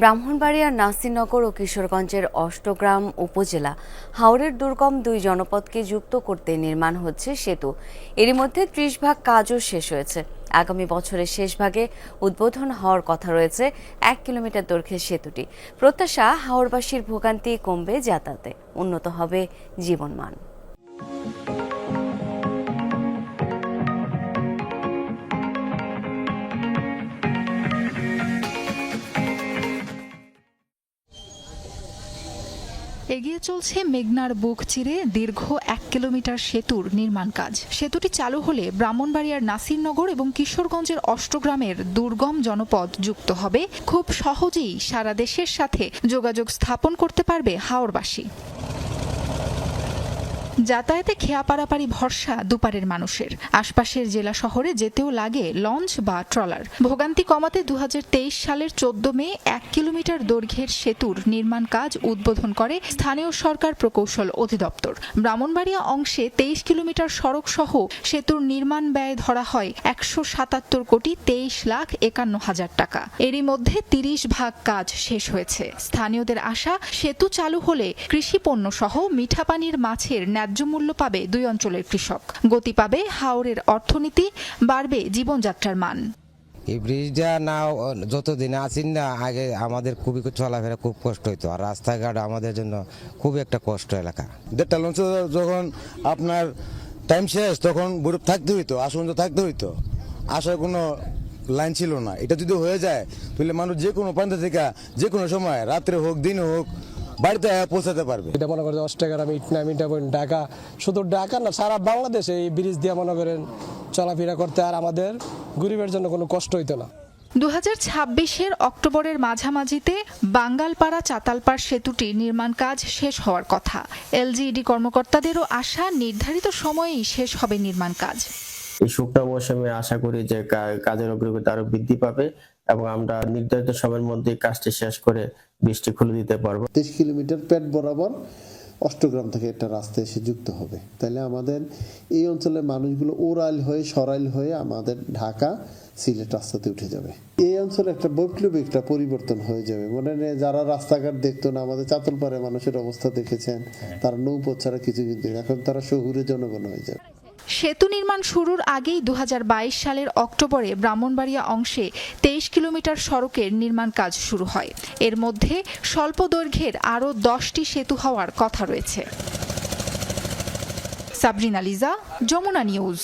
ব্রাহ্মণবাড়িয়ার নাসিরনগর ও কিশোরগঞ্জের অষ্টগ্রাম উপজেলা হাওরের দুর্গম দুই জনপদকে যুক্ত করতে নির্মাণ হচ্ছে সেতু। এরই মধ্যে ত্রিশ ভাগ কাজও শেষ হয়েছে। আগামী বছরের শেষ ভাগে উদ্বোধন হওয়ার কথা রয়েছে এক কিলোমিটার দৈর্ঘ্যের সেতুটি। প্রত্যাশা হাওরবাসীর ভোগান্তি কমবে যাতায়াতে। উন্নত হবে জীবনমান। এগিয়ে চলছে মেঘনার বুক চিরে দীর্ঘ এক কিলোমিটার সেতুর নির্মাণ কাজ। সেতুটি চালু হলে ব্রাহ্মণবাড়িয়ার নাসিরনগর এবং কিশোরগঞ্জের অষ্টগ্রামের দুর্গম জনপদ যুক্ত হবে। খুব সহজেই সারা দেশের সাথে যোগাযোগ স্থাপন করতে পারবে হাওরবাসী। যাতায়াতে খেয়া পারাপারি ভরসা দুপারের মানুষের। আশপাশের জেলা শহরে যেতেও লাগে লঞ্চ বা ট্রলার। ভোগান্তি কমাতে দু হাজার তেইশ সালের চোদ্দ মে এক কিলোমিটার দৈর্ঘ্যের সেতুর নির্মাণ কাজ উদ্বোধন করে স্থানীয় সরকার প্রকৌশল অধিদপ্তর। ব্রাহ্মণবাড়িয়া অংশে তেইশ কিলোমিটার সড়ক সহ সেতুর নির্মাণ ব্যয় ধরা হয় একশো সাতাত্তর কোটি তেইশ লাখ একান্ন হাজার টাকা। এরই মধ্যে তিরিশ ভাগ কাজ শেষ হয়েছে। স্থানীয়দের আশা, সেতু চালু হলে কৃষি পণ্য সহ মিঠা পানির মাছের ন্যায্য মূল্য পাবে দুই অঞ্চলের কৃষক। গতি পাবে হাওরের অর্থনীতি বাড়বে জীবনযাত্রার মান। এই ব্রিজটা না যতদিন আসিন না আগে আমাদের খুবই চলাফেরা খুব কষ্ট হইতো আর রাস্তাঘাট আমাদের জন্য খুব একটা কষ্ট এলাকা। দেড়টা লঞ্চ যখন আপনার টাইম শেষ তখন বরফ থাকতে হইতো আসন থাকতে হইতো। আসার কোনো লাইন ছিল না। এটা যদি হয়ে যায় তাহলে মানুষ যে কোনো প্রান্ত থেকে যে কোনো সময় রাত্রে হোক দিনে হোক বাড়িতে পৌঁছাতে পারবে। এটা মনে করেন অষ্টগ্রাম ইটনা মিঠাপুর ঢাকা। শুধু ঢাকা না সারা বাংলাদেশে এই ব্রিজ দিয়ে মনে করেন চলাফেরা করতে আর আমাদের গরিবের জন্য কোনো কষ্ট হইতো না। দু হাজার ছাব্বিশের অক্টোবরের মাঝামাঝিতে বাঙ্গালপাড়া চাতালপাড় সেতুটি নির্মাণ কাজ শেষ হওয়ার কথা। এলজিইডি কর্মকর্তাদেরও আশা নির্ধারিত সময়েই শেষ হবে নির্মাণ কাজ। এই শুকনো মৌসুমে আশা করি যে কাজের অগ্রগতি আরও বৃদ্ধি পাবে। এবং আমরা নির্ধারিত সময়ের মধ্যে কাজটি শেষ করে বৃষ্টি খুলে দিতে পারব। তেইশ কিলোমিটার পেট বরাবর অষ্টগ্রাম থেকে একটা রাস্তা এসে যুক্ত হবে। তাহলে আমাদের এই অঞ্চলের মানুষগুলো ওরাইল হয়ে সরাইল হয়ে আমাদের ঢাকা সিলেট রাস্তাতে উঠে যাবে। এই অঞ্চলে একটা বৈপ্লবিক একটা পরিবর্তন হয়ে যাবে। মনে নেই যারা রাস্তাঘাট দেখতো না আমাদের চাতলপাড়ে মানুষের অবস্থা দেখেছেন তারা নৌপথ ছাড়া কিছু কিন্তু এখন তারা শহুরে জনগণ হয়ে যাবে। সেতু নির্মাণ শুরুর আগেই দু হাজার বাইশ সালের অক্টোবরে ব্রাহ্মণবাড়িয়া অংশে তেইশ কিলোমিটার সড়কের নির্মাণ কাজ শুরু হয়। এর মধ্যে স্বল্প দৈর্ঘ্যের আরও দশটি সেতু হওয়ার কথা রয়েছে। সাবরিনা লিজা, যমুনা নিউজ।